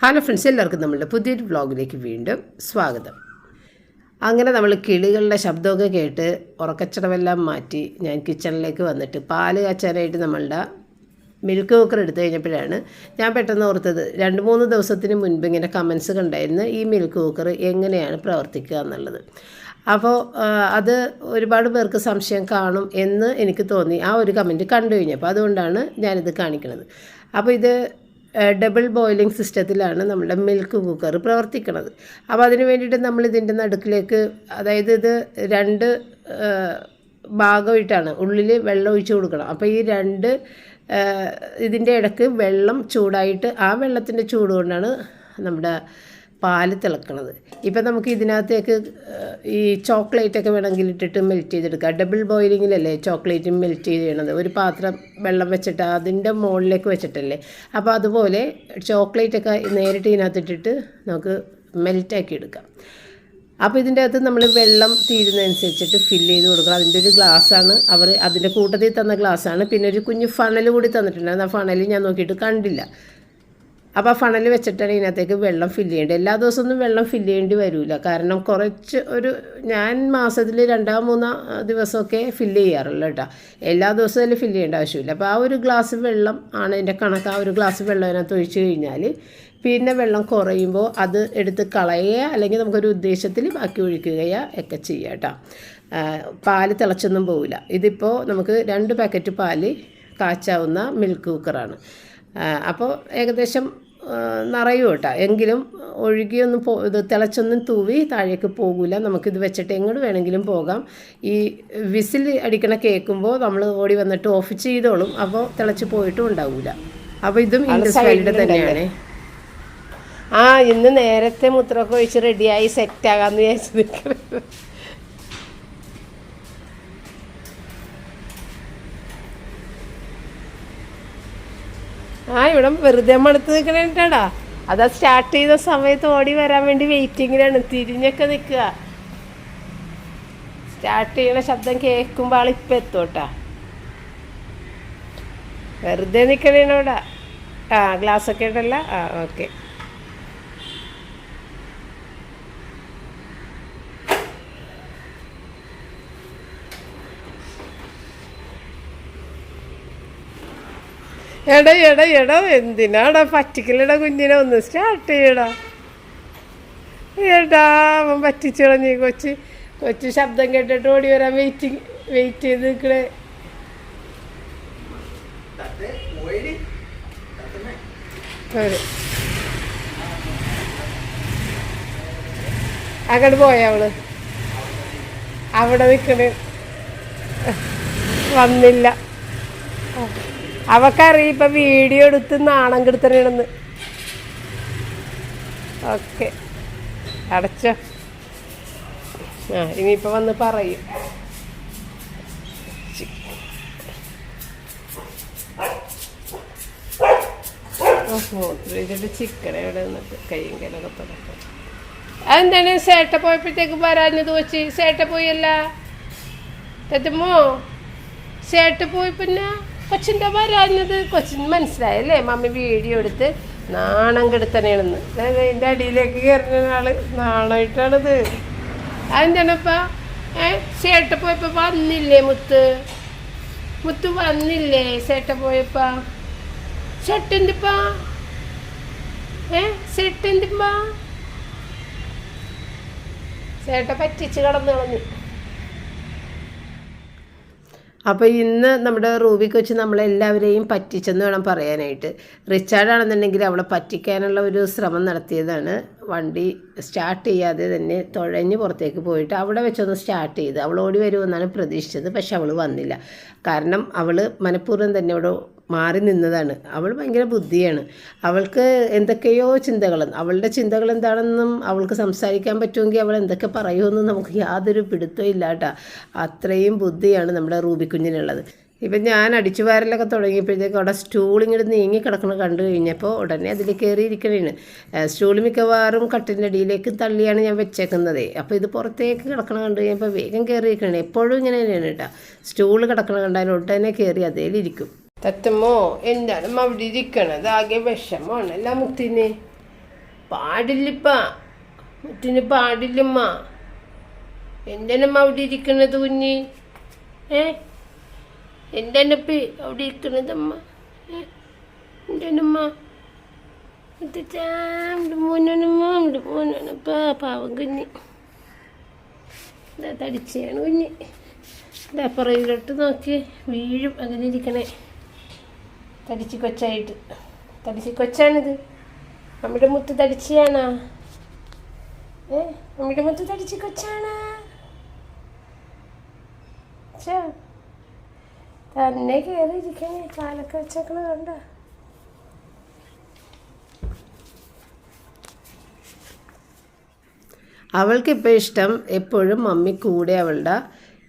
Hello friends എല്ലാവർക്കും നമ്മളുടെ പുതിയൊരു വ്ളോഗിലേക്ക് വീണ്ടും സ്വാഗതം. അങ്ങനെ നമ്മൾ കിളികളുടെ ശബ്ദമൊക്കെ കേട്ട് ഉറക്കച്ചടവെല്ലാം മാറ്റി ഞാൻ കിച്ചണിലേക്ക് വന്നിട്ട് പാൽ കാച്ചാനായിട്ട് നമ്മളുടെ മിൽക്ക് കുക്കർ എടുത്തു കഴിഞ്ഞപ്പോഴാണ് ഞാൻ പെട്ടെന്ന് ഓർത്തത് രണ്ട് മൂന്ന് ദിവസത്തിന് മുൻപ് ഇങ്ങനെ കമൻസ് കണ്ടായിരുന്നു ഈ മിൽക്ക് കുക്കർ എങ്ങനെയാണ് പ്രവർത്തിക്കുക എന്നുള്ളത്. അപ്പോൾ അത് ഒരുപാട് പേർക്ക് സംശയം കാണും എന്ന് എനിക്ക് തോന്നി. ആ ഒരു കമന്റ് കണ്ടു കഴിഞ്ഞപ്പോൾ അതുകൊണ്ടാണ് ഞാനിത് കാണിക്കുന്നത് അപ്പോൾ ഇത് ഡബിൾ ബോയിലിംഗ് സിസ്റ്റത്തിലാണ് നമ്മുടെ മിൽക്ക് കുക്കർ പ്രവർത്തിക്കുന്നത് അപ്പോൾ അതിന് വേണ്ടിയിട്ട് നമ്മൾ ഇതിന്റെ നടുക്കിലേക്ക് അതായത് ഇത് രണ്ട് ഭാഗമായിട്ടാണ് ഉള്ളിൽ വെള്ളം ഒഴിച്ചു കൊടുക്കണം. അപ്പോൾ ഈ രണ്ട് ഇതിന്റെ ഇടയ്ക്ക് വെള്ളം ചൂടായിട്ട് ആ വെള്ളത്തിന്റെ ചൂട് കൊണ്ടാണ് നമ്മുടെ പാൽ തിളക്കണത്. ഇപ്പം നമുക്ക് ഇതിനകത്തേക്ക് ഈ ചോക്ലേറ്റ് ഒക്കെ വേണമെങ്കിൽ ഇട്ടിട്ട് മെൽറ്റ് ചെയ്തെടുക്കുക ഡബിൾ ബോയിലിങ്ങിലല്ലേ ചോക്ലേറ്റും മെൽറ്റ് ചെയ്യണത്? ഒരു പാത്രം വെള്ളം വെച്ചിട്ട് അതിന്റെ മുകളിലേക്ക് വെച്ചിട്ടല്ലേ? അപ്പോൾ അതുപോലെ ചോക്ലേറ്റൊക്കെ നേരിട്ട് ഇതിനകത്ത് ഇട്ടിട്ട് നമുക്ക് മെൽറ്റാക്കി എടുക്കാം. അപ്പോൾ ഇതിന്റെ അകത്ത് നമ്മൾ വെള്ളം തീരുന്നതനുസരിച്ചിട്ട് ഫില്ല് ചെയ്ത് കൊടുക്കണം. അതിന്റെ ഒരു ഗ്ലാസ്സാണ് അവർ അതിന്റെ കൂട്ടത്തിൽ തന്ന ഗ്ലാസ്സാണ് പിന്നെ ഒരു കുഞ്ഞ് ഫണൽ കൂടി തന്നിട്ടുണ്ട്. ആ ഫണൽ ഞാൻ നോക്കിയിട്ട് കണ്ടില്ല. അപ്പോൾ ആ ഫണൽ വെച്ചിട്ടാണ് ഇതിനകത്തേക്ക് വെള്ളം ഫില്ല് ചെയ്യേണ്ടത്. എല്ലാ ദിവസമൊന്നും വെള്ളം ഫില്ല് ചെയ്യേണ്ടി വരില്ല കാരണം കുറച്ച് ഒരു ഞാൻ മാസത്തിൽ രണ്ടാം മൂന്നാം ദിവസമൊക്കെ ഫില്ല് ചെയ്യാറുള്ളൂ കേട്ടോ. എല്ലാ ദിവസവും അതിൽ ഫില്ല് ചെയ്യേണ്ട ആവശ്യമില്ല. അപ്പോൾ ആ ഒരു ഗ്ലാസ് വെള്ളം ആണ് എന്റെ കണക്ക്. ആ ഒരു ഗ്ലാസ് വെള്ളം അതിനകത്ത് ഒഴിച്ച് കഴിഞ്ഞാൽ പിന്നെ വെള്ളം കുറയുമ്പോൾ അത് എടുത്ത് കളയുക അല്ലെങ്കിൽ നമുക്കൊരു ഉദ്ദേശത്തിൽ ബാക്കി ഒഴിക്കുകയോ ഒക്കെ ചെയ്യുക കേട്ടോ. പാൽ തിളച്ചൊന്നും പോവില്ല. ഇതിപ്പോൾ നമുക്ക് രണ്ട് പാക്കറ്റ് പാൽ കാച്ചാവുന്ന മിൽക്ക് കുക്കറാണ് അപ്പോൾ ഏകദേശം നിറയും കേട്ടോ. എങ്കിലും ഒഴുകിയൊന്നും പോ ഇത് തിളച്ചൊന്നും തൂവി താഴേക്ക് പോകില്ല നമുക്കിത് വെച്ചിട്ട് എങ്ങോട്ട് വേണമെങ്കിലും പോകാം. ഈ വിസിൽ അടിക്കണ കേൾക്കുമ്പോൾ നമ്മൾ ഓടി വന്നിട്ട് ഓഫ് ചെയ്തോളും. അപ്പോൾ തിളച്ച് പോയിട്ടും ഉണ്ടാവില്ല അപ്പോൾ ഇതും ഇൻഡസ്ട്രിയുടെ തന്നെയാണ്. ആ ഇന്ന് നേരത്തെ മുത്രമൊക്കെ ഒഴിച്ച് റെഡിയായി സെറ്റാകാമെന്ന് വിചാരിച്ചു നിൽക്കുന്നത് ആ ഇവിടെ വെറുതെ മടുത്ത് നിൽക്കണേട്ടാടാ അതാ സ്റ്റാർട്ട് ചെയ്ത സമയത്ത് ഓടി വരാൻ വേണ്ടി വെയിറ്റിങ്ങിലാണ് തിരിഞ്ഞൊക്കെ നിൽക്കുക. സ്റ്റാർട്ട് ചെയ്യണ ശബ്ദം കേൾക്കുമ്പോൾ ആളിപ്പോൾ എത്തോട്ടാ? വെറുതെ നിൽക്കണേണോടാ ആ ഗ്ലാസ് ഒക്കെ ഉണ്ടല്ല? ആ ഓക്കെ എടാ എടാ എടാ എന്തിനാടാ പറ്റിക്കലടാ കുഞ്ഞിനെ ഒന്ന് സ്റ്റാർട്ട് ചെയ്യടാ. എടാ അവൻ പറ്റിച്ചു കൊച്ച്. കൊച്ച് ശബ്ദം കേട്ടിട്ട് ഓടി വരാൻ വെയിറ്റ് വെയിറ്റ് ചെയ്ത് നിൽക്കണേ. അങ്ങോട്ട് പോയ അവൾ. അവിടെ നിൽക്കണേ. വന്നില്ല. അവക്കറിയാം ഇപ്പൊ വീഡിയോ എടുത്ത് നാണം കെടുത്തണേണെന്ന്. ഓക്കെ. അടച്ചോ. ആ ഇനിയിപ്പോൾ വന്ന് പറയും. മൂത്രിച്ചിട്ട് ചിക്കൻ എവിടെ നിന്നിട്ട്? കയ്യും കയ്യിലൊക്കെ തുടക്കം അതെന്താണ്? സേട്ട പോയപ്പോഴത്തേക്ക് വരാഞ്ഞത് വെച്ച് സേട്ട പോയല്ല. തെറ്റുമോ? സേട്ട പോയി പിന്നെ കൊച്ചിന്റെ വരാഞ്ഞത് കൊച്ചിന് മനസ്സിലായല്ലേ? മമ്മി വീഡിയോ എടുത്ത് നാണം കെടുത്തണേണെന്ന്. അതിന്റെ അടിയിലേക്ക് കയറുന്ന ആൾ നാണമായിട്ടാണിത് അതെന്താണപ്പാ ഏ ചേട്ട പോയപ്പോൾ വന്നില്ലേ മുത്ത്? മുത്ത് വന്നില്ലേ ചേട്ട പോയപ്പാ? ചേട്ടന്റെപ്പാ ഏ ചേട്ടന്റെപ്പാ ചേട്ട പറ്റിച്ച് കടന്നു കളഞ്ഞു. അപ്പോൾ ഇന്ന് നമ്മുടെ റൂബി കൊച്ച് നമ്മളെല്ലാവരെയും പറ്റിച്ചെന്ന് വേണം പറയാനായിട്ട്. റിച്ചാർഡ് ആണെന്നുണ്ടെങ്കിൽ അവളെ പറ്റിക്കാനുള്ള ഒരു ശ്രമം നടത്തിയതാണ്. വണ്ടി സ്റ്റാർട്ട് ചെയ്യാതെ തന്നെ തുഴഞ്ഞ് പുറത്തേക്ക് പോയിട്ട് അവിടെ വെച്ചൊന്ന് സ്റ്റാർട്ട് ചെയ്ത്. അവൾ ഓടി വരുമെന്നാണ് പ്രതീക്ഷിച്ചത് പക്ഷെ അവൾ വന്നില്ല. കാരണം അവൾ മനഃപൂർവം തന്നെ അവിടെ മാറി നിന്നതാണ്. അവൾ ഭയങ്കര ബുദ്ധിയാണ്. അവൾക്ക് എന്തൊക്കെയോ ചിന്തകൾ അവളുടെ ചിന്തകൾ എന്താണെന്നും അവൾക്ക് സംസാരിക്കാൻ പറ്റുമെങ്കിൽ അവൾ എന്തൊക്കെ പറയുമെന്നും നമുക്ക് യാതൊരു പിടുത്തവും ഇല്ല കേട്ടോ അത്രയും ബുദ്ധിയാണ് നമ്മുടെ റൂബി കുഞ്ഞിനുള്ളത് ഇപ്പം ഞാൻ അടിച്ചു വാരലൊക്കെ തുടങ്ങിയപ്പോഴത്തേക്ക് അവിടെ സ്റ്റൂൾ ഇങ്ങോട്ട് നീങ്ങി കിടക്കണ കണ്ടു കഴിഞ്ഞപ്പോൾ ഉടനെ അതിൽ കയറിയിരിക്കണേണ് സ്റ്റൂൾ മിക്കവാറും കട്ടിന്റെ അടിയിലേക്ക് തള്ളിയാണ് ഞാൻ വെച്ചേക്കുന്നത്. അപ്പോൾ ഇത് പുറത്തേക്ക് കിടക്കണ കണ്ടു കഴിഞ്ഞപ്പോൾ വേഗം കയറിയിരിക്കണേ എപ്പോഴും ഇങ്ങനെ തന്നെയാണ് കേട്ടോ. സ്റ്റൂൾ കിടക്കണ കണ്ടാൽ ഉടനെ കയറി അതേലിരിക്കും തത്തമ്മോ എന്താണ് അവിടെ ഇരിക്കണത് ആകെ വിഷമമാണ്. അല്ല മുത്തിന്? പാടില്ലപ്പ. മുത്തിന് പാടില്ലമ്മ. എന്തിനും അവിടെ ഇരിക്കണത് കുഞ്ഞി? ഏ? എന്തെന്നപ്പി അവിടെ ഇരിക്കണതമ്മ ഏ എന്തിനമ്മ മോനമ്മ മോനാണപ്പ പാവം കുഞ്ഞ്. ഇതാ തടിച്ചാണ് കുഞ്ഞ്. ഇതാ പുറകിലോട്ട് നോക്കി വീഴും അങ്ങനെ ഇരിക്കണേ. തടിച്ച് കൊച്ചായിട്ട്. തടിച്ച് കൊച്ചാണിത്. നമ്മുടെ മുത്ത് തടിച്ചാണോ ഏ നമ്മുടെ മുത്ത് തടിച്ച് കൊച്ചാണോ? ഛെ, തന്നെ കയറിയിരിക്കണേ കാലൊക്കെ വെച്ചേക്കണ കണ്ട? അവൾക്കിപ്പോൾ ഇഷ്ടം എപ്പോഴും മമ്മി കൂടെ അവളുടെ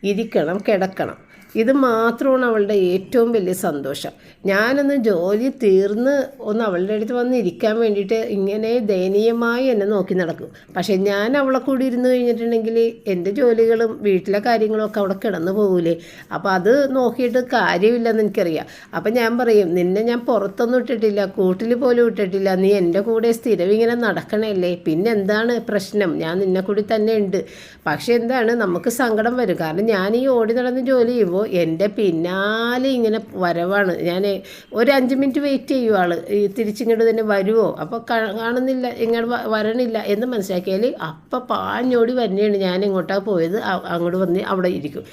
ഇരിക്കണം കിടക്കണം. ഇത് മാത്രമാണ് അവളുടെ ഏറ്റവും വലിയ സന്തോഷം. ഞാനൊന്ന് ജോലി തീർന്ന് ഒന്ന് അവളുടെ അടുത്ത് വന്ന് ഇരിക്കാൻ വേണ്ടിയിട്ട് ഇങ്ങനെ ദയനീയമായി എന്നെ നോക്കി നടക്കും. പക്ഷേ ഞാൻ അവളെ കൂടി ഇരുന്ന് കഴിഞ്ഞിട്ടുണ്ടെങ്കിൽ എന്റെ ജോലികളും വീട്ടിലെ കാര്യങ്ങളും ഒക്കെ അവിടെ കിടന്നു പോകൂലേ. അപ്പോൾ അത് നോക്കിയിട്ട് കാര്യമില്ലെന്ന് എനിക്കറിയാം. അപ്പം ഞാൻ പറയും നിന്നെ ഞാൻ പുറത്തൊന്നും ഇട്ടിട്ടില്ല കൂട്ടിൽ പോലും ഇട്ടിട്ടില്ല. നീ എന്റെ കൂടെ സ്ഥിരം ഇങ്ങനെ നടക്കണല്ലേ. പിന്നെ എന്താണ് പ്രശ്നം? ഞാൻ നിന്നെ കൂടി തന്നെ ഉണ്ട്. പക്ഷെ എന്താണ് നമുക്ക് സങ്കടം വരും. കാരണം ഞാൻ ഈ ഓടി നടന്ന് ജോലി ചെയ്യുമ്പോൾ എന്റെ പിന്നാലെ ഇങ്ങനെ വരവാണ്. ഞാൻ ഒരു അഞ്ച് മിനിറ്റ് വെയിറ്റ് ചെയ്യും ആൾ തിരിച്ചിങ്ങോട്ട് തന്നെ വരുമോ അപ്പോൾ കാണുന്നില്ല ഇങ്ങോട്ട് വരണില്ല എന്ന് മനസ്സിലാക്കിയാൽ അപ്പം പാഞ്ഞോടി വരുന്നതാണ് ഞാൻ എങ്ങോട്ടാണ് പോയത്. അങ്ങോട്ട് വന്ന് അവിടെ ഇരിക്കും.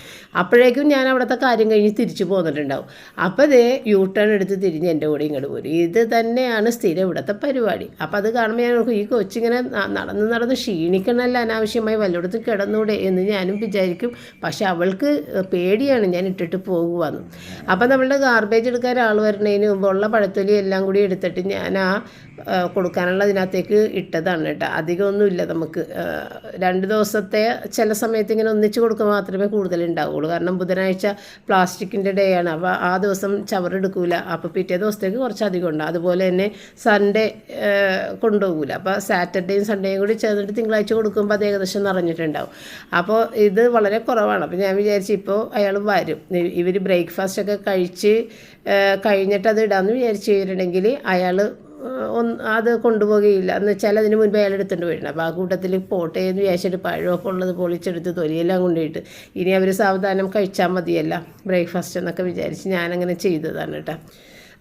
അപ്പോഴേക്കും ഞാൻ അവിടുത്തെ കാര്യം കഴിഞ്ഞ് തിരിച്ചു പോന്നിട്ടുണ്ടാവും. അപ്പോൾ ദേ യൂ ടേൺ എടുത്ത് തിരിഞ്ഞ് എന്റെ കൂടെ ഇങ്ങോട്ട് പോരും. ഇത് തന്നെയാണ് സ്ഥിരം ഇവിടുത്തെ പരിപാടി. അപ്പോൾ അത് കാണുമ്പോൾ ഞാൻ ഈ കൊച്ചിങ്ങനെ നടന്ന് നടന്ന് ക്ഷീണിക്കണമല്ല അനാവശ്യമായി വല്ലയിടത്ത് കിടന്നൂടെ എന്ന് ഞാനും വിചാരിക്കും. പക്ഷെ അവൾക്ക് പേടിയാണ് ഞാൻ ഇട്ടിട്ട് പോകുവാന്ന്. അപ്പം നമ്മളുടെ ഗാർബേജ് എടുക്കാൻ ആൾ വരുന്നതിന് മുമ്പ് ഉള്ള പഴത്തൊലി എല്ലാം കൂടി എടുത്തിട്ട് ഞാൻ ആ, കൊടുക്കാനുള്ള അതിനകത്തേക്ക് ഇട്ടതാണ് കേട്ടോ. അധികമൊന്നുമില്ല നമുക്ക്. രണ്ട് ദിവസത്തെ ചില സമയത്ത് ഇങ്ങനെ ഒന്നിച്ച് കൊടുക്കുക മാത്രമേ കൂടുതൽ ഉണ്ടാവുകയുള്ളൂ കാരണം ബുധനാഴ്ച പ്ലാസ്റ്റിക്കിന്റെ ഡേ ആണ്. അപ്പോൾ ആ ദിവസം ചവറെടുക്കൂല. അപ്പോൾ പിറ്റേ ദിവസത്തേക്ക് കുറച്ച് അധികം ഉണ്ടാവും അതുപോലെ തന്നെ സൺഡേ കൊണ്ടുപോകൂല. അപ്പോൾ സാറ്റർഡേയും സൺഡേയും കൂടി ചേർന്നിട്ട് തിങ്കളാഴ്ച കൊടുക്കുമ്പോൾ അത് ഏകദേശം നിറഞ്ഞിട്ടുണ്ടാവും. അപ്പോൾ ഇത് വളരെ കുറവാണ്. അപ്പോൾ ഞാൻ വിചാരിച്ചു ഇപ്പോൾ അയാൾ വരും. ഇവർ ബ്രേക്ക്ഫാസ്റ്റ് ഒക്കെ കഴിച്ച് കഴിഞ്ഞിട്ട് അത് ഇടാമെന്ന് വിചാരിച്ചു. കഴിഞ്ഞിട്ടുണ്ടെങ്കിൽ അയാൾ അത് കൊണ്ടുപോകുകയില്ല എന്ന് വെച്ചാൽ അതിന് മുൻപ് അയാൾ എടുത്തുകൊണ്ട് വരണം അപ്പോൾ ആ കൂട്ടത്തിൽ പോട്ടെ എന്ന് വിചാരിച്ചിട്ട് പഴമൊക്കെ ഉള്ളത് പൊളിച്ചെടുത്ത് തൊലിയെല്ലാം കൊണ്ടുപോയിട്ട് ഇനി അവർ സാവധാനം കഴിച്ചാൽ മതിയല്ല ബ്രേക്ക്ഫാസ്റ്റ് എന്നൊക്കെ വിചാരിച്ച് ഞാനങ്ങനെ ചെയ്തതാണ് കേട്ടോ.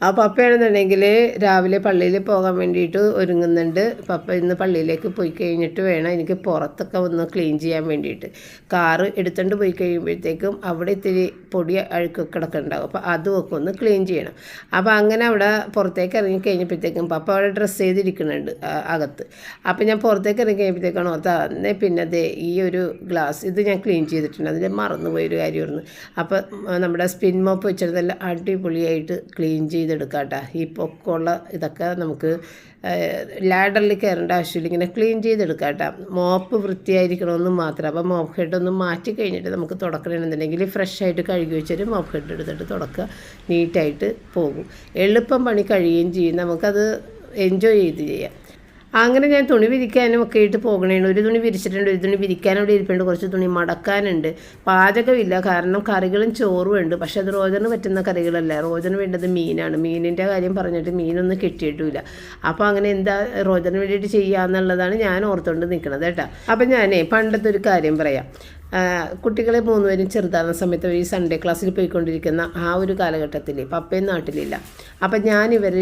ആ പപ്പയാണെന്നുണ്ടെങ്കിൽ രാവിലെ പള്ളിയിൽ പോകാൻ വേണ്ടിയിട്ട് ഒരുങ്ങുന്നുണ്ട്. പപ്പ ഇന്ന് പള്ളിയിലേക്ക് പോയി കഴിഞ്ഞിട്ട് വേണം എനിക്ക് പുറത്തൊക്കെ ഒന്ന് ക്ലീൻ ചെയ്യാൻ വേണ്ടിയിട്ട്. കാറ് എടുത്തുകൊണ്ട് പോയി കഴിയുമ്പോഴത്തേക്കും അവിടെ ഇത്തിരി പൊടി അഴുക്ക് കിടക്കുന്നുണ്ടാകും അപ്പോൾ അതുമൊക്കെ ഒന്ന് ക്ലീൻ ചെയ്യണം. അപ്പോൾ അങ്ങനെ അവിടെ പുറത്തേക്ക് ഇറങ്ങി കഴിഞ്ഞപ്പോഴത്തേക്കും പപ്പ അവിടെ ഡ്രസ്സ് ചെയ്തിരിക്കുന്നുണ്ട് അകത്ത്. അപ്പോൾ ഞാൻ പുറത്തേക്ക് ഇറങ്ങി കഴിയുമ്പോഴത്തേക്കാണ് അന്നേ പിന്നെ ദേ ഈ ഒരു ഗ്ലാസ് ഇത് ഞാൻ ക്ലീൻ ചെയ്തിട്ടുണ്ട്. അതിന്റെ മറന്നുപോയൊരു കാര്യമായിരുന്നു. അപ്പോൾ നമ്മുടെ സ്പിൻ മോപ്പ് വെച്ചിരുന്നെല്ലാം അടിപൊളിയായിട്ട് ക്ലീൻ ചെയ്തെടുക്കാം കേട്ടോ ഈ പൊക്കമുള്ള ഇതൊക്കെ നമുക്ക് ലാഡറിൽ കയറേണ്ട ആവശ്യമില്ല. ഇങ്ങനെ ക്ലീൻ ചെയ്തെടുക്കാം കേട്ടോ മോപ്പ് വൃത്തിയായിരിക്കണമെന്ന് മാത്രം. അപ്പോൾ മോപ്പ് ഹെഡ് ഒന്ന് മാറ്റി കഴിഞ്ഞിട്ട് നമുക്ക് തുടക്കണമെന്നുണ്ടെങ്കിൽ ഫ്രഷ് ആയിട്ട് കഴുകി വെച്ചിട്ട് മോപ്പ് ഹെഡ് എടുത്തിട്ട് തുടക്കുക. നീറ്റായിട്ട് പോകും. എളുപ്പം പണി കഴിയുകയും ചെയ്യും. നമുക്കത് എൻജോയ് ചെയ്ത് ചെയ്യാം. അങ്ങനെ ഞാൻ തുണി വിരിക്കാനും ഒക്കെ ആയിട്ട് പോകണേണ് ഒരു തുണി വിരിച്ചിട്ടുണ്ട് ഒരു തുണി വിരിക്കാനും അവിടെ ഇരിപ്പുണ്ട് കുറച്ച് തുണി മടക്കാനുണ്ട്. പാചകമില്ല കാരണം കറികളും ചോറും ഉണ്ട്. പക്ഷെ അത് റോജറിന് പറ്റുന്ന കറികളല്ല. റോജറിന് വേണ്ടത് മീനാണ്. മീനിന്റെ കാര്യം പറഞ്ഞിട്ട് മീനൊന്നും കിട്ടിയിട്ടില്ല. അപ്പോൾ അങ്ങനെ എന്താ റോജറിന് വേണ്ടിയിട്ട് ചെയ്യാന്നുള്ളതാണ് ഞാൻ ഓർത്തുകൊണ്ട് നിൽക്കുന്നത് കേട്ടോ. അപ്പം ഞാനേ പണ്ടത്തെ ഒരു കാര്യം പറയാം. കുട്ടികളെ മൂന്നുപേരും ചെറുതാകുന്ന സമയത്ത് ഈ സൺഡേ ക്ലാസ്സിൽ പോയിക്കൊണ്ടിരിക്കുന്ന ആ ഒരു കാലഘട്ടത്തിൽ പപ്പയും നാട്ടിലില്ല. അപ്പം ഞാൻ ഇവർ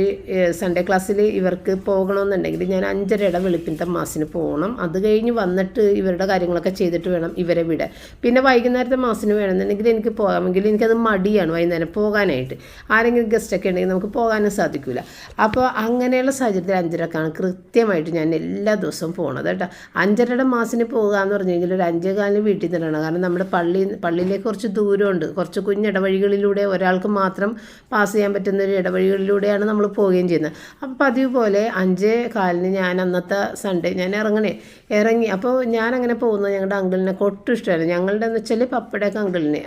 സൺഡേ ക്ലാസ്സിൽ ഇവർക്ക് പോകണമെന്നുണ്ടെങ്കിൽ ഞാൻ അഞ്ചരയുടെ വെളുപ്പിന്റെ മാസിന് പോകണം. അത് കഴിഞ്ഞ് വന്നിട്ട് ഇവരുടെ കാര്യങ്ങളൊക്കെ ചെയ്തിട്ട് വേണം ഇവരെ വിടാൻ. പിന്നെ വൈകുന്നേരത്തെ മാസിന് വേണമെന്നുണ്ടെങ്കിൽ എനിക്ക് പോകാമെങ്കിൽ എനിക്കത് മടിയാണ് വൈകുന്നേരം പോകാനായിട്ട്. ആരെങ്കിലും ഗസ്റ്റൊക്കെ ഉണ്ടെങ്കിൽ നമുക്ക് പോകാനും സാധിക്കില്ല അപ്പോൾ അങ്ങനെയുള്ള സാഹചര്യത്തിൽ അഞ്ചരക്കാണ് കൃത്യമായിട്ട് ഞാൻ എല്ലാ ദിവസവും പോകണത് കേട്ടോ. അഞ്ചരയുടെ മാസിന് പോകുക എന്ന് പറഞ്ഞു കഴിഞ്ഞാൽ ഒരു അഞ്ചേകാലിന് വീട്ടിൽ നിന്നാണ് കാരണം നമ്മുടെ പള്ളി പള്ളിയിലേക്ക് കുറച്ച് ദൂരമുണ്ട്. കുറച്ച് കുഞ്ഞിടവഴികളിലൂടെ ഒരാൾക്ക് മാത്രം പാസ് ചെയ്യാൻ പറ്റുന്ന ഒരു ഇടവഴികളിലൂടെയാണ് നമ്മൾ പോവുകയും ചെയ്യുന്നത്. അപ്പോൾ പതിവ് പോലെ അഞ്ചേ കാലിന് ഞാൻ അന്നത്തെ സൺഡേ ഞാൻ ഇറങ്ങണേ. ഇറങ്ങി അപ്പോൾ ഞാൻ അങ്ങനെ പോകുന്നത് ഞങ്ങളുടെ അങ്കിളിനൊക്കെ ഒട്ടും ഇഷ്ടമല്ല. ഞങ്ങളുടെ എന്ന് വെച്ചാൽ പപ്പയുടെയൊക്കെ അങ്കിളിന്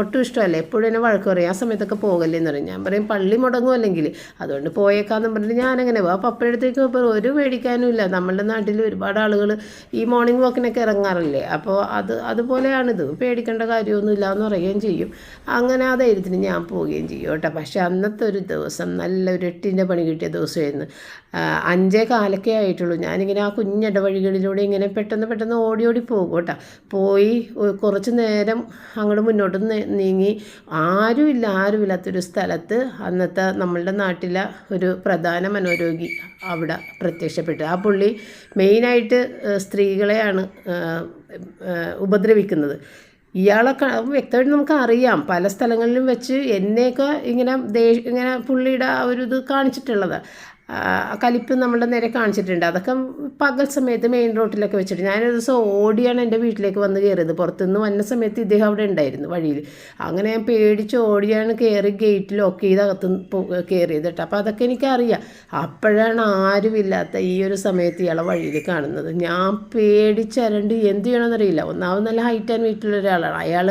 ഒട്ടും ഇഷ്ടമല്ല. എപ്പോഴും എന്നെ വഴക്ക് പറയും ആ സമയത്തൊക്കെ പോകല്ലേ എന്ന് പറയും. ഞാൻ പറയും പള്ളി മുടങ്ങും അല്ലെങ്കിൽ. അതുകൊണ്ട് പോയേക്കാന്ന് പറഞ്ഞിട്ട് ഞാനങ്ങനെ പോകും. ആ പപ്പയുടെ അടുത്തേക്ക് ഇപ്പോൾ ഒരു മേടിക്കാനും ഇല്ല. നമ്മളുടെ നാട്ടിൽ ഒരുപാട് ആളുകൾ ഈ മോർണിംഗ് വാക്കിനൊക്കെ ഇറങ്ങാറില്ലേ? അപ്പോൾ അത് അതുപോലെയാണിത്. പേടിക്കേണ്ട കാര്യമൊന്നുമില്ല എന്ന് പറയുകയും ചെയ്യും. അങ്ങനെ ആ ധൈര്യത്തിന് ഞാൻ പോവുകയും ചെയ്യും കേട്ടോ. പക്ഷെ അന്നത്തെ ഒരു ദിവസം നല്ലൊരു എട്ടിന്റെ പണി കിട്ടിയ ദിവസമായിരുന്നു. അഞ്ചേ കാലൊക്കെ ആയിട്ടുള്ളൂ. ഞാനിങ്ങനെ ആ കുഞ്ഞിട വഴികളിലൂടെ ഇങ്ങനെ പെട്ടെന്ന് പെട്ടെന്ന് ഓടി ഓടി പോകും കേട്ടോ. പോയി കുറച്ച് നേരം അങ്ങോട്ട് മുന്നോട്ട് നീങ്ങി ആരുമില്ല ആരുമില്ലാത്തൊരു സ്ഥലത്ത് അന്നത്തെ നമ്മളുടെ നാട്ടിലെ ഒരു പ്രധാന മനോരോഗി അവിടെ പ്രത്യക്ഷപ്പെട്ടു. ആ പുള്ളി മെയിനായിട്ട് സ്ത്രീകളെയാണ് ഉപദ്രവിക്കുന്നത്. ഇയാളെ വ്യക്തമായിട്ട് നമുക്ക് അറിയാം. പല സ്ഥലങ്ങളിലും വെച്ച് എന്നെയൊക്കെ ഇങ്ങനെ ദേ ഇങ്ങനെ പുള്ളിയുടെ ആ ഒരു ഇത് കാണിച്ചിട്ടുള്ളത്. കലിപ്പ് നമ്മളുടെ നേരെ കാണിച്ചിട്ടുണ്ട്. അതൊക്കെ പകൽ സമയത്ത് മെയിൻ റോട്ടിലൊക്കെ വെച്ചിട്ട് ഞാനൊരു ദിവസം ഓടിയാണ് എന്റെ വീട്ടിലേക്ക് വന്ന് കയറിയത്. പുറത്തുനിന്ന് വന്ന സമയത്ത് ഇദ്ദേഹം അവിടെ ഉണ്ടായിരുന്നു വഴിയിൽ. അങ്ങനെ ഞാൻ പേടിച്ച് ഓടിയാണ് കയറി ഗേറ്റ് ലോക്ക് ചെയ്ത് അകത്ത് കയറിയത് കേട്ടോ. അപ്പോൾ അതൊക്കെ എനിക്കറിയാം. അപ്പോഴാണ് ആരുമില്ലാത്ത ഈ ഒരു സമയത്ത് ഇയാളെ വഴിയിൽ കാണുന്നത്. ഞാൻ പേടിച്ചരണ്ട് എന്ത് ചെയ്യണമെന്നറിയില്ല ഒന്നാമത് നല്ല ഹൈറ്റ് ആൻഡ് വെയിറ്റുള്ള ഒരാളാണ്. അയാൾ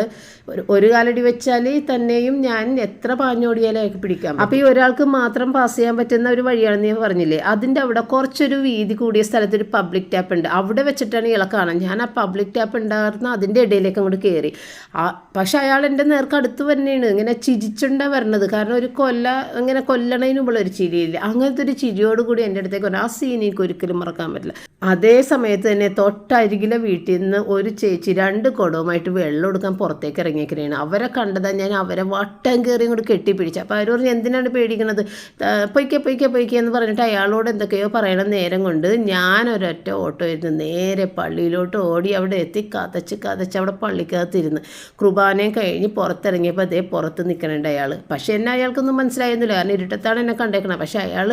ഒരു കാലടി വെച്ചാൽ തന്നെയും ഞാൻ എത്ര പാഞ്ഞോടിയാലും അയാൾക്ക് പിടിക്കാം അപ്പോൾ ഈ ഒരാൾക്ക് മാത്രം പാസ് ചെയ്യാൻ പറ്റുന്ന ഒരു വഴിയാണെന്ന് ഞാൻ പറഞ്ഞില്ലേ? അതിന്റെ അവിടെ കുറച്ചൊരു വീതി കൂടിയ സ്ഥലത്ത് ഒരു പബ്ലിക് ടാപ്പ് ഉണ്ട്. അവിടെ വെച്ചിട്ടാണ് ഇയാളെ കാണാൻ. ഞാൻ ആ പബ്ലിക് ടാപ്പ് ഉണ്ടായിരുന്ന അതിന്റെ ഇടയിലേക്ക് അങ്ങോട്ട് കയറി ആ പക്ഷെ അയാൾ എന്റെ നേർക്ക് അടുത്ത് തന്നെയാണ്. ഇങ്ങനെ ചിരിച്ചുണ്ടാ വരണത്. കാരണം ഒരു കൊല്ല ഇങ്ങനെ കൊല്ലണതിന് മുമ്പുള്ള ഒരു ചിരിയില്ല? അങ്ങനത്തെ ഒരു ചിരിയോട് കൂടി എന്റെ അടുത്തേക്ക് വരാം. ആ സീൻ എനിക്ക് ഒരിക്കലും മറക്കാൻ പറ്റില്ല. അതേ സമയത്ത് തന്നെ തൊട്ടരികിലെ വീട്ടിൽ നിന്ന് ഒരു ചേച്ചി രണ്ട് കുടവുമായിട്ട് വെള്ളം എടുക്കാൻ പുറത്തേക്ക് ഇറങ്ങിയേക്കണേണ് അവരെ കണ്ടതാണ് ഞാൻ അവരെ വട്ടം കയറി ഇങ്ങോട്ട് കെട്ടിപ്പിടിച്ചു. അപ്പോൾ അവർ പറഞ്ഞു എന്തിനാണ് പേടിക്കണത്? ആ, പൊയ്ക്കെ പൊയ്ക്കെ പൊയ്ക്കെ എന്ന് പറഞ്ഞിട്ട് അയാളോട് എന്തൊക്കെയോ പറയണ നേരം കൊണ്ട് ഞാനൊരൊറ്റ ഓട്ടോ ഇരുന്ന് നേരെ പള്ളിയിലോട്ട് ഓടി അവിടെ എത്തി കതച്ച് കതച്ച് അവിടെ പള്ളിക്കകത്തിരുന്ന്. കുർബാനയും കഴിഞ്ഞ് പുറത്തിറങ്ങിയപ്പോൾ അതേ പുറത്ത് നിൽക്കണുണ്ട് അയാൾ പക്ഷേ എന്നെ അയാൾക്കൊന്നും മനസ്സിലായിരുന്നില്ല. കാരണം ഇരുട്ടത്താണ് എന്നെ കണ്ടേക്കണത് പക്ഷേ അയാൾ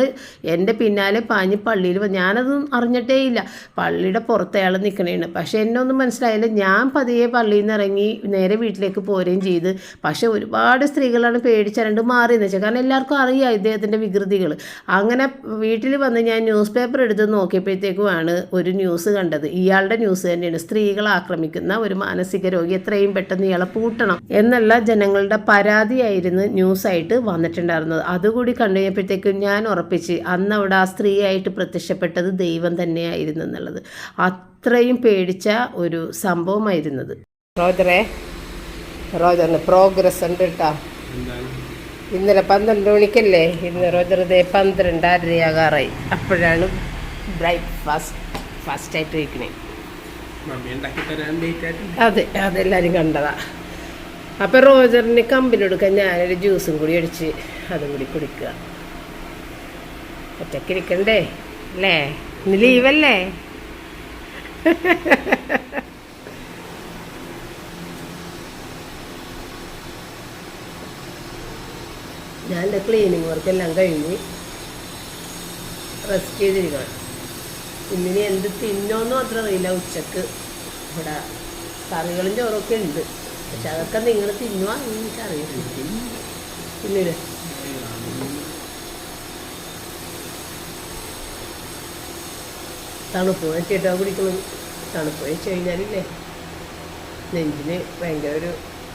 എന്റെ പിന്നാലെ പാഞ്ഞ് പള്ളിയിൽ ഞാനതൊന്നും അറിഞ്ഞിട്ടേ ഇല്ല. പള്ളിയുടെ പുറത്ത് അയാൾ നിൽക്കണേണ് പക്ഷേ എന്നെ ഒന്നും മനസ്സിലായില്ല. ഞാൻ പതിയെ പള്ളിയിൽ നിന്ന് ഇറങ്ങി നേരെ വീട്ടിലേക്ക് പോരുകയും ചെയ്ത്. പക്ഷേ ഒരുപാട് സ്ത്രീകളാണ് പേടിച്ചരണ്ട് മാറിയെന്ന് വെച്ചാൽ കാരണം എല്ലാവർക്കും അറിയാം ഇദ്ദേഹത്തിന്റെ വികൃതികൾ അങ്ങനെ വീട്ടിൽ വന്ന് ഞാൻ ന്യൂസ് പേപ്പർ എടുത്ത് നോക്കിയപ്പോഴത്തേക്കുമാണ് ഒരു ന്യൂസ് കണ്ടത്. ഇയാളുടെ ന്യൂസ് തന്നെയാണ്. സ്ത്രീകളെ ആക്രമിക്കുന്ന ഒരു മാനസിക രോഗി എത്രയും പെട്ടെന്ന് ഇയാളെ പൂട്ടണം എന്നുള്ള ജനങ്ങളുടെ പരാതിയായിരുന്നു ന്യൂസായിട്ട് വന്നിട്ടുണ്ടായിരുന്നത്. അതുകൂടി കണ്ടു കഴിഞ്ഞപ്പോഴത്തേക്കും ഞാൻ ഉറപ്പിച്ച് അന്ന് അവിടെ ആ സ്ത്രീയായിട്ട് പ്രത്യക്ഷപ്പെട്ടത് ദൈവം തന്നെയായിരുന്നു എന്നുള്ളത്. അത്രയും പേടിച്ച ഒരു സംഭവമായിരുന്നത്. റോജറേ റോജറിന് പ്രോഗ്രസ് ഉണ്ട് കേട്ടോ ഇന്നലെ പന്ത്രണ്ട് മണിക്കല്ലേ? ഇന്ന് ദേ പന്ത്രണ്ടരയാകാറായി അപ്പോഴാണ് ബ്രേക്ക്ഫാസ്റ്റ് ഫാസ്റ്റായിട്ട് ആയിട്ട് വയ്ക്കണേ അതെ അതെല്ലാവരും കണ്ടതാ. അപ്പം റോജറിന് കമ്പിലെടുക്കാൻ ഞാനൊരു ജ്യൂസും കൂടി അടിച്ച് അതും കൂടി കുടിക്കുക. ഒറ്റക്കിരിക്കണ്ടേ അല്ലേ? ഇന്ന് ലീവല്ലേ ഞാൻ എന്റെ ക്ലീനിങ് വർക്കെല്ലാം കഴിഞ്ഞ് റെസ്റ്റ് ചെയ്തിരിക്കണം ഇന്നിനി എന്ത് തിന്നോന്ന് മാത്രം അറിയില്ല. ഉച്ചയ്ക്ക് ഇവിടെ കറികളും ചോറൊക്കെ ഉണ്ട്. പക്ഷെ അതൊക്കെ നിങ്ങൾ തിന്നുവാ എനിക്കറിയില്ല പിന്നില്ലേ തണുപ്പ് വെച്ചിട്ടാ കുടിക്കണം തണുപ്പ് വെച്ച് കഴിഞ്ഞാലില്ലേ നെഞ്ചിന് ഭയങ്കര ഒരു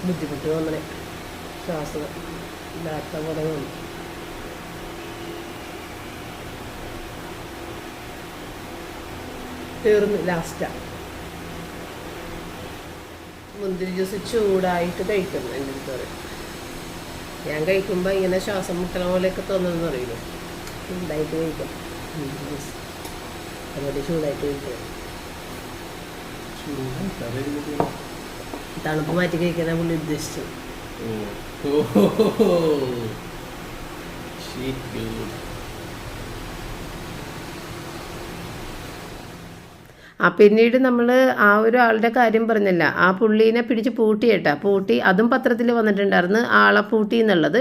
ബുദ്ധിമുട്ട് തോന്നണേ ശ്വാസം ഇല്ലാത്ത തോന്നും. തീർന്നു ലാസ്റ്റാ മുന്തിരി ജ്യൂസ് ചൂടായിട്ട് കഴിക്കുന്നു എന്റെ അടുത്ത് പറയും. ഞാൻ കഴിക്കുമ്പോൾ ഇങ്ങനെ ശ്വാസം മുട്ടണ പോലെയൊക്കെ തോന്നുന്നു പറയുന്നു ചൂടായിട്ട് കഴിക്കും. മുന്തിരി ജ്യൂസ് അതുപോലെ ചൂടായിട്ട് കഴിക്കും. തണുപ്പ് മാറ്റി കഴിക്കാനാണ് പുള്ളി ഉദ്ദേശിച്ചു ആ പിന്നീട് നമ്മൾ ആ ഒരു ആളുടെ കാര്യം പറഞ്ഞില്ല. ആ പുള്ളീനെ പിടിച്ച് പൂട്ടിയിട്ട പൂട്ടി അതും പത്രത്തിൽ വന്നിട്ടുണ്ടായിരുന്നു ആളെ പൂട്ടി എന്നുള്ളത്.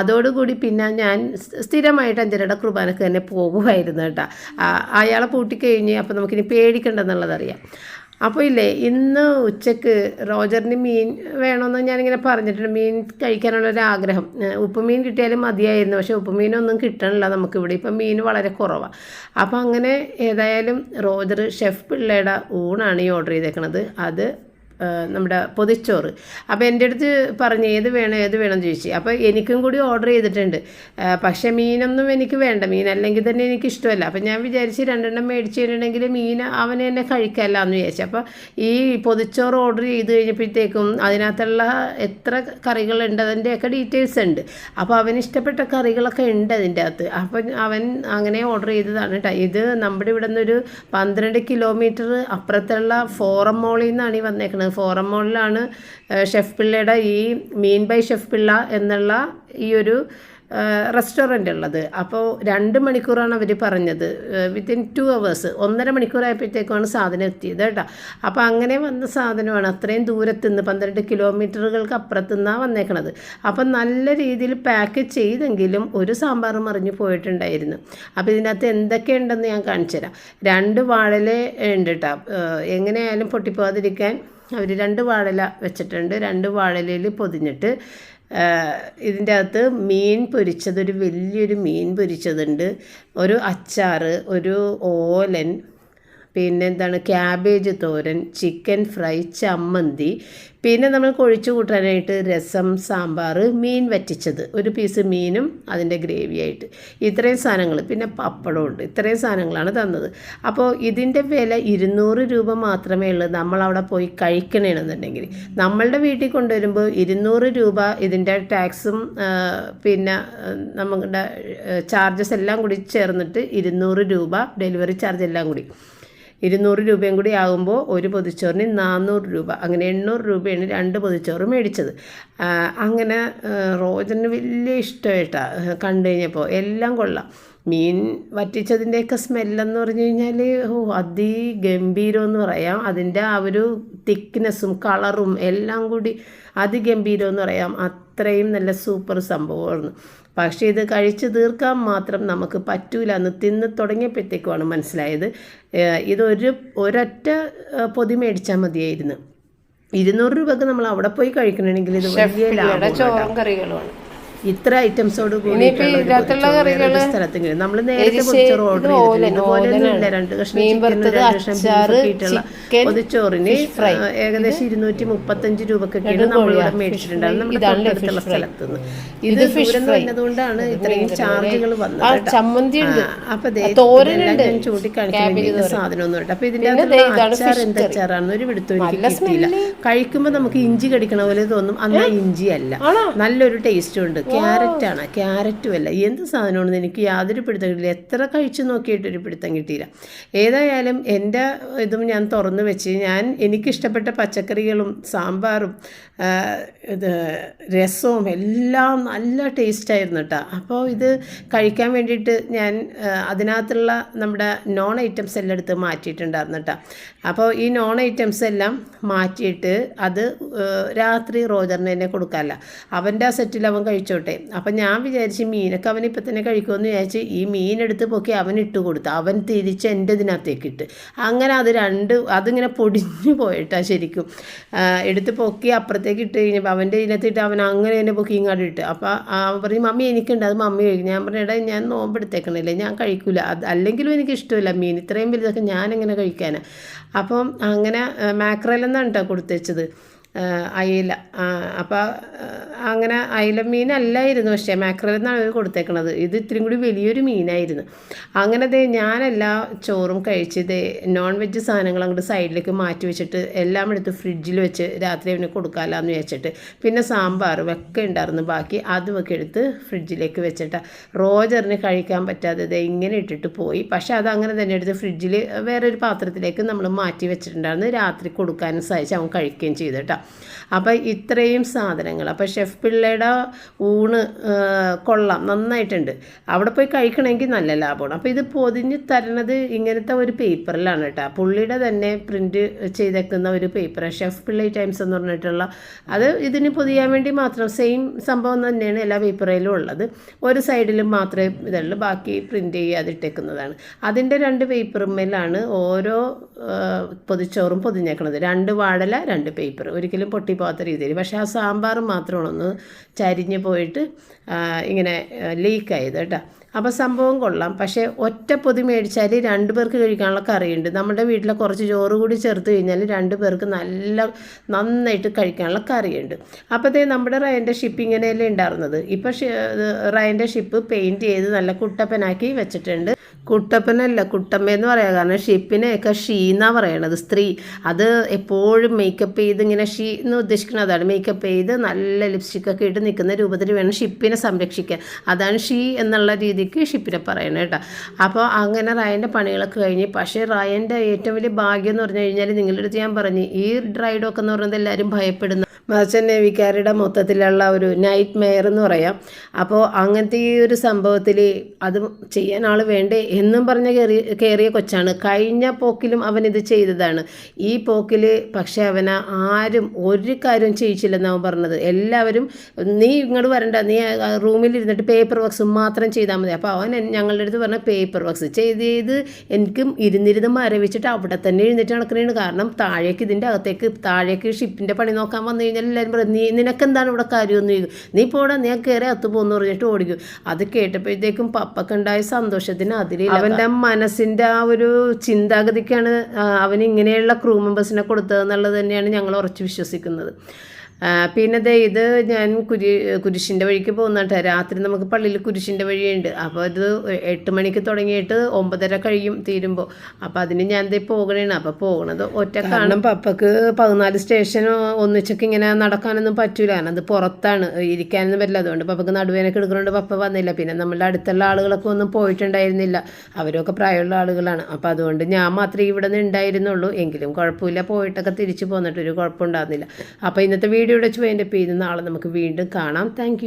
അതോടുകൂടി പിന്നെ ഞാൻ സ്ഥിരമായിട്ട് അഞ്ചരയുടെ കുർബാനക്ക് തന്നെ പോകുമായിരുന്നു കേട്ടോ. അയാളെ പൂട്ടിക്കഴിഞ്ഞ് അപ്പോൾ നമുക്കിനി പേടിക്കണ്ടെന്നുള്ളതറിയാം അപ്പോൾ ഇല്ലേ ഇന്ന് ഉച്ചയ്ക്ക് റോജറിന് മീൻ വേണമെന്ന് ഞാനിങ്ങനെ പറഞ്ഞിട്ടുണ്ട്. മീൻ കഴിക്കാനുള്ളൊരു ആഗ്രഹം ഏഹ് ഉപ്പുമീൻ കിട്ടിയാലും മതിയായിരുന്നു. പക്ഷേ ഉപ്പുമീനൊന്നും കിട്ടണില്ല നമുക്കിവിടെ. ഇപ്പം മീൻ വളരെ കുറവാണ് അപ്പോൾ അങ്ങനെ ഏതായാലും റോജർ ഷെഫ് പിള്ളയുടെ ഊണാണ് ഈ ഓർഡർ ചെയ്തേക്കണത്. അത് നമ്മുടെ പൊതിച്ചോറ്. അപ്പോൾ എന്റെ അടുത്ത് പറഞ്ഞു ഏത് വേണം ഏത് വേണം? എന്ന് ചോദിച്ചു. അപ്പോൾ എനിക്കും കൂടി ഓർഡർ ചെയ്തിട്ടുണ്ട്. പക്ഷേ മീനൊന്നും എനിക്ക് വേണ്ട. മീൻ അല്ലെങ്കിൽ തന്നെ എനിക്ക് ഇഷ്ടമല്ല. അപ്പോൾ ഞാൻ വിചാരിച്ച് രണ്ടെണ്ണം മേടിച്ച് കഴിഞ്ഞിട്ടുണ്ടെങ്കിൽ മീൻ അവന് തന്നെ കഴിക്കല്ല എന്ന് വിചാരിച്ചു. അപ്പോൾ ഈ പൊതിച്ചോറ് ഓർഡർ ചെയ്ത് കഴിഞ്ഞപ്പോഴത്തേക്കും അതിനകത്തുള്ള എത്ര കറികളുണ്ട് അതിന്റെയൊക്കെ ഡീറ്റെയിൽസ് ഉണ്ട്. അപ്പോൾ അവന് ഇഷ്ടപ്പെട്ട കറികളൊക്കെ ഉണ്ട് അതിന്റെ അകത്ത്. അപ്പം അവൻ അങ്ങനെ ഓർഡർ ചെയ്തതാണ് കേട്ടോ ഇത് നമ്മുടെ ഇവിടെ നിന്നൊരു പന്ത്രണ്ട് കിലോമീറ്റർ അപ്പുറത്തുള്ള ഫോറം മോളിൽ നിന്നാണ് ഈ വന്നേക്കുന്നത് ഫോറം മോളിലാണ് ഷെഫ് പിള്ളയുടെ ഈ മീൻ ബൈ ഷെഫ് പിള്ള എന്നുള്ള ഈ ഒരു റെസ്റ്റോറന്റ് ഉള്ളത്. അപ്പോൾ രണ്ട് മണിക്കൂറാണ് അവർ പറഞ്ഞത്. വിത്തിൻ ടു അവേഴ്സ് ഒന്നര മണിക്കൂറായപ്പോഴത്തേക്കാണ് സാധനം എത്തിയത് കേട്ടോ. അപ്പോൾ അങ്ങനെ വന്ന സാധനമാണ് അത്രയും ദൂരത്ത് നിന്ന് പന്ത്രണ്ട് കിലോമീറ്ററുകൾക്ക് അപ്പുറത്ത് നിന്നാണ് വന്നേക്കണത്. അപ്പം നല്ല രീതിയിൽ പാക്ക് ചെയ്തെങ്കിലും ഒരു സാമ്പാർ മറിഞ്ഞു പോയിട്ടുണ്ടായിരുന്നു. അപ്പോൾ ഇതിനകത്ത് എന്തൊക്കെയുണ്ടെന്ന് ഞാൻ കാണിച്ചു തരാം രണ്ട് വാഴലേ ഉണ്ട് കേട്ടോ. എങ്ങനെയായാലും പൊട്ടിപ്പോകാതിരിക്കാൻ അവർ രണ്ട് വാഴല വെച്ചിട്ടുണ്ട്. രണ്ട് വാഴലയിൽ പൊതിഞ്ഞിട്ട് ഇതിന്റെ അകത്ത് മീൻ പൊരിച്ചത് ഒരു വലിയൊരു മീൻ പൊരിച്ചതുണ്ട്. ഒരു അച്ചാറ് ഒരു ഓലൻ പിന്നെ എന്താണ് ക്യാബേജ് തോരൻ ചിക്കൻ ഫ്രൈ ചമ്മന്തി. പിന്നെ നമ്മൾ കൊഴിച്ചു കൂട്ടാനായിട്ട് രസം സാമ്പാർ മീൻ വറ്റിച്ചത്. ഒരു പീസ് മീനും അതിന്റെ ഗ്രേവിയായിട്ട് ഇത്രയും സാധനങ്ങൾ. പിന്നെ പപ്പടമുണ്ട് ഇത്രയും സാധനങ്ങളാണ് തന്നത്. അപ്പോൾ ഇതിന്റെ വില ഇരുന്നൂറ് രൂപ മാത്രമേ ഉള്ളൂ നമ്മൾ അവിടെ പോയി കഴിക്കണമെന്നുണ്ടെങ്കിൽ നമ്മളുടെ വീട്ടിൽ കൊണ്ടുവരുമ്പോൾ ഇരുന്നൂറ് രൂപ ഇതിന്റെ ടാക്സും പിന്നെ നമ്മുടെ ചാർജസ് എല്ലാം കൂടി ചേർന്നിട്ട് ഇരുന്നൂറ് രൂപ ഡെലിവറി ചാർജ് എല്ലാം കൂടി. ഇരുന്നൂറ് രൂപയും കൂടി ആകുമ്പോൾ ഒരു പൊതിച്ചോറിന് നാനൂറ് രൂപ. അങ്ങനെ എണ്ണൂറ് രൂപയാണ് രണ്ട് പൊതിച്ചോറ് മേടിച്ചത്. അങ്ങനെ റോജന് വലിയ ഇഷ്ടമായിട്ടാണ് കണ്ടു കഴിഞ്ഞപ്പോൾ. എല്ലാം കൊള്ളാം. മീൻ വറ്റിച്ചതിന്റെയൊക്കെ സ്മെല്ലെന്ന് പറഞ്ഞു കഴിഞ്ഞാൽ ഓ അതിഗംഭീരം എന്ന് പറയാം. അതിന്റെ ആ ഒരു തിക്നെസ്സും കളറും എല്ലാം കൂടി അതിഗംഭീരം എന്ന് പറയാം. അത്രയും നല്ല സൂപ്പർ സംഭവമായിരുന്നു പക്ഷേ ഇത് കഴിച്ച് തീർക്കാൻ മാത്രം നമുക്ക് പറ്റൂല. എന്ന് തിന്ന് തുടങ്ങിയപ്പോഴത്തേക്കുമാണ് മനസ്സിലായത്. ഇതൊരു ഒരൊറ്റ പൊതി മേടിച്ചാൽ മതിയായിരുന്നു. ഇരുന്നൂറ് രൂപക്ക് നമ്മൾ അവിടെ പോയി കഴിക്കണമെങ്കിൽ ഇത് വലിയ ലാഭം ചോറും കറികളുമാണ്. ഇത്ര ഐറ്റംസോട് കൂടി സ്ഥലത്ത് നമ്മൾ നേരത്തെ പൊതിച്ചോറ് ഓർഡർ ചെയ്തിട്ടുണ്ട് രണ്ട് കഷ്ണം പൊതിച്ചോറിന് ഏകദേശം ഇരുന്നൂറ്റി മുപ്പത്തഞ്ച് രൂപക്കൊക്കെയാണ് നമ്മളിവിടെ മേടിച്ചിട്ടുണ്ടായിരുന്നത്. നമ്മുടെ അടുത്തുള്ള സ്ഥലത്ത് നിന്ന് ഇത് ദൂരം വന്നതുകൊണ്ടാണ് ഇത്രയും ചാർജുകൾ വന്നത്. ചമ്മന്തി അപ്പൊ ഞാൻ ചൂണ്ടിക്കാണിക്കാൻ സാധനമൊന്നും ഉണ്ട് അപ്പൊ ഇതിന്റെ അച്ചാർ എന്ത് അച്ചാറാണെന്ന് ഒരു പിടുത്തം എനിക്ക് കിട്ടിയില്ല കഴിക്കുമ്പോൾ നമുക്ക് ഇഞ്ചി കടിക്കണ പോലെ തോന്നും. അന്ന് ഇഞ്ചി അല്ല നല്ലൊരു ടേസ്റ്റും ഉണ്ട്. ക്യാരറ്റ് ആണ് ക്യാരറ്റും അല്ല എന്ത് സാധനമാണെന്ന് എനിക്ക് യാതൊരു പിടുത്തം കിട്ടില്ല എത്ര കഴിച്ചു നോക്കിയിട്ട് ഒരു പിടുത്തം കിട്ടിയില്ല. ഏതായാലും എന്റെ ഇതും ഞാൻ തുറന്നു വെച്ച് ഞാൻ എനിക്കിഷ്ടപ്പെട്ട പച്ചക്കറികളും സാമ്പാറും ഇത് രസവും എല്ലാം നല്ല ടേസ്റ്റായിരുന്നു കേട്ടോ. അപ്പോൾ ഇത് കഴിക്കാൻ വേണ്ടിയിട്ട് ഞാൻ അതിനകത്തുള്ള നമ്മുടെ നോൺ ഐറ്റംസ് എല്ലാം എടുത്ത് മാറ്റിയിട്ടുണ്ടായിരുന്നു കേട്ടോ. അപ്പോൾ ഈ നോൺ ഐറ്റംസ് എല്ലാം മാറ്റിയിട്ട് അത് രാത്രി റോജറിന് തന്നെ കൊടുക്കാമല്ല. അവന്റെ ആ സെറ്റിൽ അവൻ കഴിച്ചോട്ടെ. അപ്പം ഞാൻ വിചാരിച്ച് മീനൊക്കെ അവൻ ഇപ്പം തന്നെ കഴിക്കുമെന്ന് വിചാരിച്ച് ഈ മീനെടുത്ത് പൊക്കി അവൻ ഇട്ട് കൊടുത്തു അവൻ തിരിച്ച് എന്റെ ഇതിനകത്തേക്ക് ഇട്ട്. അങ്ങനെ അത് രണ്ട് അതിങ്ങനെ പൊടിഞ്ഞു പോയിട്ടാ ശരിക്കും. എടുത്ത് പൊക്കി അപ്പുറത്തേക്ക് ഇട്ട് കഴിഞ്ഞപ്പോൾ അവന്റെ ഇതിനകത്തിട്ട് അവൻ അങ്ങനെ തന്നെ പൊക്കി ഇങ്ങോട്ട് ഇട്ട്. അപ്പോൾ അവൻ പറയും മമ്മി എനിക്കുണ്ട് അത് മമ്മി കഴിക്കും. ഞാൻ പറഞ്ഞു എടാ ഞാൻ നോമ്പെടുത്തേക്കണില്ലേ ഞാൻ കഴിക്കില്ല അത് അല്ലെങ്കിലും എനിക്ക് ഇഷ്ടമില്ല മീൻ. ഇത്രയും വലുതൊക്കെ ഞാനെങ്ങനെ കഴിക്കാനാണ് അപ്പം അങ്ങനെ മാക്രലെന്നാണ് കേട്ടോ കൊടുത്തുവെച്ചത് അയില. അപ്പോൾ അങ്ങനെ അയില മീനല്ലായിരുന്നു പക്ഷേ മാക്രൽ എന്നാണ് അവർ കൊടുത്തേക്കണത്. ഇത് ഇത്രയും കൂടി വലിയൊരു മീനായിരുന്നു. അങ്ങനെ ദേ ഞാനെല്ലാ ചോറും കഴിച്ച് ദേ നോൺ വെജ് സാധനങ്ങൾ അങ്ങോട്ട് സൈഡിലേക്ക് മാറ്റി വെച്ചിട്ട് എല്ലാം എടുത്ത് ഫ്രിഡ്ജിൽ വെച്ച് രാത്രി അവന് കൊടുക്കാമല്ലോ വെച്ചിട്ട് പിന്നെ സാമ്പാർ ഒക്കെ ഉണ്ടായിരുന്നു ബാക്കി അതുമൊക്കെ എടുത്ത് ഫ്രിഡ്ജിലേക്ക് വെച്ചിട്ട്. റോജറിന് കഴിക്കാൻ പറ്റാതെ ദേ ഇങ്ങനെ ഇട്ടിട്ട് പോയി. പക്ഷേ അത് അങ്ങനെ തന്നെ എടുത്ത് ഫ്രിഡ്ജിൽ വേറൊരു പാത്രത്തിലേക്ക് നമ്മൾ മാറ്റി വെച്ചിട്ടുണ്ടായിരുന്നു. രാത്രി കൊടുക്കാനും സഹിച്ച് അവൻ കഴിക്കുകയും ചെയ്തു കേട്ടോ അപ്പോൾ ഇത്രയും സാധനങ്ങൾ. അപ്പോൾ ഷെഫ് പിള്ളയുടെ ഊണ് കൊള്ളാം. നന്നായിട്ടുണ്ട്. അവിടെ പോയി കഴിക്കണമെങ്കിൽ നല്ല ലാഭമാണ്. അപ്പോൾ ഇത് പൊതിഞ്ഞ് തരണത് ഇങ്ങനത്തെ ഒരു പേപ്പറിലാണ് കേട്ടോ. പുള്ളിയുടെ തന്നെ പ്രിന്റ് ചെയ്തേക്കുന്ന ഒരു പേപ്പർ ഷെഫ് പിള്ളൈ ടൈംസ് എന്ന് പറഞ്ഞിട്ടുള്ള. അത് ഇതിന് പൊതിയാൻ വേണ്ടി മാത്രം സെയിം സംഭവം തന്നെയാണ് എല്ലാ പേപ്പറിലും ഉള്ളത്. ഒരു സൈഡിലും മാത്രമേ ഇതുള്ളൂ. ബാക്കി പ്രിന്റ് ചെയ്യാതിട്ടേക്കുന്നതാണ്. അതിന്റെ രണ്ട് പേപ്പറുമ്മേലാണ് ഓരോ പൊതിച്ചോറും പൊതിഞ്ഞേക്കുന്നത് രണ്ട് വാടല രണ്ട് പേപ്പർ ഒരു ഒരിക്കലും പൊട്ടിപ്പോകാത്ത രീതിയിൽ. പക്ഷേ ആ സാമ്പാർ മാത്രമാണ് ഒന്ന് ചരിഞ്ഞ് പോയിട്ട് ഇങ്ങനെ ലീക്കായത് കേട്ടോ. അപ്പോൾ സംഭവം കൊള്ളാം. പക്ഷേ ഒറ്റ പൊതി മേടിച്ചാൽ രണ്ട് പേർക്ക് കഴിക്കാനുള്ള കറിയുണ്ട്. നമ്മുടെ വീട്ടിലെ കുറച്ച് ചോറ് കൂടി ചേർത്ത് കഴിഞ്ഞാൽ രണ്ട് പേർക്ക് നല്ല നന്നായിട്ട് കഴിക്കാനുള്ള കറിയുണ്ട്. അപ്പോഴത്തേ നമ്മുടെ റയന്റെ ഷിപ്പ് ഇങ്ങനെയല്ലേ ഉണ്ടായിരുന്നത്. ഇപ്പോൾ റയന്റെ ഷിപ്പ് പെയിന്റ് ചെയ്ത് നല്ല കുട്ടപ്പനാക്കി വെച്ചിട്ടുണ്ട്. കുട്ടപ്പനല്ല കുട്ടമ്മ എന്ന് പറയാം. കാരണം ഷിപ്പിനെയൊക്കെ ഷീ എന്നാ പറയണത്. സ്ത്രീ. അത് എപ്പോഴും മേക്കപ്പ് ചെയ്ത് ഇങ്ങനെ ഷീ എന്ന് ഉദ്ദേശിക്കുന്നത് അതാണ്. മേക്കപ്പ് ചെയ്ത് നല്ല ലിപ്സ്റ്റിക്കൊക്കെ ഇട്ട് നിൽക്കുന്ന രൂപത്തിൽ വേണം ഷിപ്പിനെ സംരക്ഷിക്കാൻ. അതാണ് ഷീ എന്നുള്ള രീതിക്ക് ഷിപ്പിനെ പറയണം കേട്ടോ. അപ്പോൾ അങ്ങനെ റയന്റെ പണികളൊക്കെ കഴിഞ്ഞ്. പക്ഷേ റയന്റെ ഏറ്റവും വലിയ ഭാഗ്യം എന്ന് പറഞ്ഞു കഴിഞ്ഞാൽ നിങ്ങളുടെ അടുത്ത് ഞാൻ പറഞ്ഞു ഈ ഡ്രൈഡൊക്കെ എന്ന് പറയുന്നത് എല്ലാവരും ഭയപ്പെടുന്ന മർച്ചന്റ് നേവിക്കാരുടെ മൊത്തത്തിലുള്ള ഒരു നൈറ്റ് മെയർ എന്ന് പറയാം. അപ്പോൾ അങ്ങനത്തെ ഈ ഒരു സംഭവത്തിൽ അത് ചെയ്യാൻ ആൾ വേണ്ടേ എന്നും പറഞ്ഞ കയറി കയറിയ കൊച്ചാണ്. കഴിഞ്ഞ പോക്കിലും അവൻ ഇത് ചെയ്തതാണ്. ഈ പോക്കിൽ പക്ഷേ അവനെ ആരും ഒരു കാര്യം ചെയ്യിച്ചില്ലെന്ന് അവൻ പറഞ്ഞത്. എല്ലാവരും നീ ഇങ്ങോട്ട് വരണ്ട നീ റൂമിൽ ഇരുന്നിട്ട് പേപ്പർ വർക്ക്സ് മാത്രം ചെയ്താൽ മതി. അപ്പോൾ അവൻ ഞങ്ങളുടെ അടുത്ത് പറഞ്ഞ പേപ്പർ വർക്ക്സ് ചെയ്ത് ചെയ്ത് എനിക്കും ഇരുന്നിരുന്ന് മരവിച്ചിട്ട് അവിടെ തന്നെ എഴുന്നേറ്റ് നടക്കുന്നതാണ് കാരണം താഴേക്ക് ഇതിന്റെ അകത്തേക്ക് താഴേക്ക് ഷിപ്പിന്റെ പണി നോക്കാൻ വന്നു കഴിഞ്ഞാൽ എല്ലാവരും പറയും നീ നിനക്കെന്താണ് ഇവിടെ കാര്യമൊന്നും ചെയ്തു നീ പോടാ നീ കയറി അത്ത് പോകുന്നു പറഞ്ഞിട്ട് ഓടിക്കും. അത് കേട്ടപ്പോഴത്തേക്കും പപ്പക്കുണ്ടായ സന്തോഷത്തിന് അതിലില്ല. അവന്റെ മനസ്സിന്റെ ആ ഒരു ചിന്താഗതിക്കാണ് അവൻ ഇങ്ങനെയുള്ള ക്രൂ മെമ്പേഴ്സിനെ കൊടുത്തതെന്നുള്ളത് തന്നെയാണ് ഞങ്ങൾ ഉറച്ചു വിശ്വസിക്കുന്നത്. പിന്നെ ദേ ഇത് ഞാൻ കുരി കുരിശിന്റെ വഴിക്ക് പോകുന്നട്ടെ രാത്രി നമുക്ക് പള്ളിയിൽ കുരിശിന്റെ വഴിയുണ്ട്. അപ്പോൾ ഇത് എട്ട് മണിക്ക് തുടങ്ങിയിട്ട് ഒമ്പതര കഴിയും തീരുമ്പോൾ. അപ്പോൾ അതിന് ഞാൻ ദേ പോകണേണ്. അപ്പോൾ പോകണത് ഒറ്റ കാണും. പപ്പക്ക് പതിനാല് സ്റ്റേഷൻ ഒന്നിച്ചൊക്കെ ഇങ്ങനെ നടക്കാനൊന്നും പറ്റൂല. കാരണം അത് പുറത്താണ്. ഇരിക്കാനൊന്നും പറ്റില്ല. അതുകൊണ്ട് പപ്പക്ക് നടുവേനൊക്കെ എടുക്കുന്നുണ്ട് പപ്പ വന്നില്ല. പിന്നെ നമ്മളുടെ അടുത്തുള്ള ആളുകളൊക്കെ ഒന്നും പോയിട്ടുണ്ടായിരുന്നില്ല. അവരൊക്കെ പ്രായമുള്ള ആളുകളാണ്. അപ്പോൾ അതുകൊണ്ട് ഞാൻ മാത്രമേ ഇവിടെ നിന്ന് ഉണ്ടായിരുന്നുള്ളൂ. എങ്കിലും കുഴപ്പമില്ല. പോയിട്ടൊക്കെ തിരിച്ചു പോന്നിട്ട് ഒരു കുഴപ്പമുണ്ടായിരുന്നില്ല. അപ്പോൾ ഇന്നത്തെ വീഡിയോ വെച്ച് ചുവേന്റെ പേര് നാളെ നമുക്ക് വീണ്ടും കാണാം. താങ്ക്